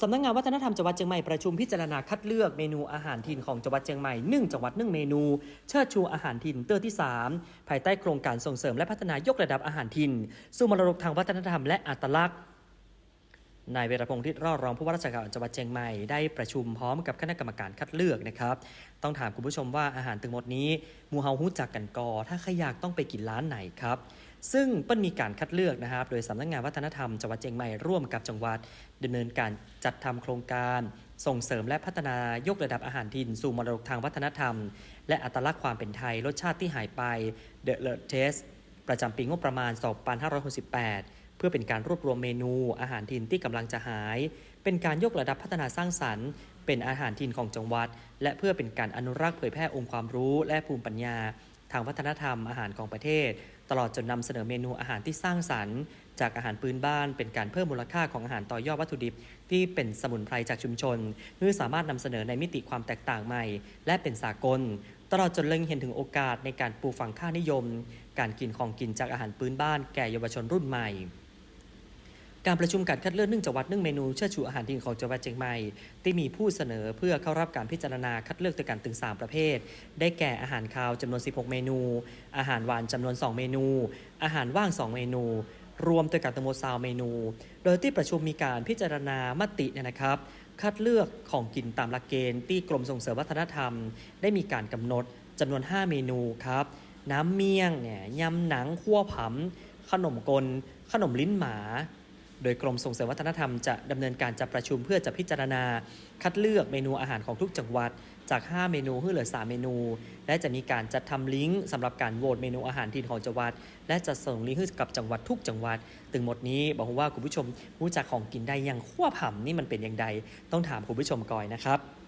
สำนักงานวัฒนธรรมจังหวัดเชียงใหม่ประชุมพิจารณาคัดเลือกเมนูอาหารถิ่นของจังหวัดเชียงใหม่หนึ่งจังหวัดหนึ่งเมนูเชิดชูอาหารถิ่นเตื้อที่ 3 ภายใต้โครงการส่งเสริมและพัฒนายกระดับอาหารถิ่นสู่มรดกทางวัฒนธรรมและอัตลักษณ์นายเวรพงศ์ทิศรอดรองผู้ว่าราชการจังหวัดเชียงใหม่ได้ประชุมพร้อมกับคณะกรรมการคัดเลือกนะครับ ต้องถามคุณผู้ชมว่าอาหารตึงหมดนี้มูเฮาฮู้จักกันกอ ถ้าใครอยากต้องไปกินร้านไหนครับ ซึ่งเปิ้ลมีการคัดเลือกนะครับ โดยสำนักงานวัฒนธรรมจังหวัดเชียงใหม่ร่วมกับจังหวัดดำเนินการจัดทำโครงการ ส่งเสริมและพัฒนายกระดับอาหารถิ่นสู่มรดกทางวัฒนธรรม และอัตลักษณ์ความเป็นไทยรสชาติที่หายไป The l e Taste ประจำปีงบประมาณ 2568 เพื่อเป็นการรวบรวมเมนูอาหารถิ่นที่กำลังจะหาย เป็นการยกระดับพัฒนาสร้างสรรค์ เป็นอาหารถิ่นของจังหวัด และเพื่อเป็นการอนุรักษ์เผยแพร่องค์ความรู้และภูมิปัญญา ทางวัฒนธรรมอาหารของประเทศ ตลอดจนนำเสนอเมนูอาหารที่สร้างสรรค์ จากอาหารพื้นบ้านเป็นการเพิ่มมูลค่าของอาหารต่อยอดวัตถุดิบ ที่เป็นสมุนไพรจากชุมชนเพื่อสามารถนำเสนอในมิติความแตกต่างใหม่ และเป็นสากล ตลอดจนเล็งเห็นถึงโอกาสในการปลูกฝังค่านิยม การกินของกินจากอาหารพื้นบ้านแก่เยาวชนรุ่นใหม่ การประชุมการคัดเลือกเนื่องจากวัดเนื่องเมนูเชิดชูอาหารถิ่นของจังหวัดเชียงใหม่ที่มีผู้เสนอเพื่อเข้ารับการพิจารณาคัดเลือกด้วกันถึง 3 ประเภท ได้แก่อาหารคาวจำนวน 16 เมนู อาหารหวานจำนวน 2 เมนู อาหารว่าง 2 เมนูรวมด้วกันทั้งหมด3เมนู โดยที่ประชุมมีการพิจารณามติเนี่ยนะครับ คัดเลือกของกินตามหลักเกณฑ์ที่กรมส่งเสริมวัฒนธรรม ได้มีการกำหนดจำนวน 5 เมนูครับ น้ำเมี่ยงเนี่ยยำหนังคั่วผำขนมกล ขนมลิ้นหมา โดยกรมส่งเสริมวัฒนธรรมจะดำเนินการจัดประชุมเพื่อจะพิจารณา คัดเลือกเมนูอาหารของทุกจังหวัด จาก 5 เมนูให้เหลือ 3 เมนู และจะมีการจัดทำลิงก์สำหรับการโหวตเมนูอาหารที่ของจังหวัด และจะส่งลิงก์ให้กับจังหวัดทุกจังหวัด ถึงหมดนี้บอกว่าคุณผู้ชมรู้จักของกินได้อย่างขั้วผำนี่มันเป็นอย่างไดต้องถามคุณผู้ชมก่อนนะครับ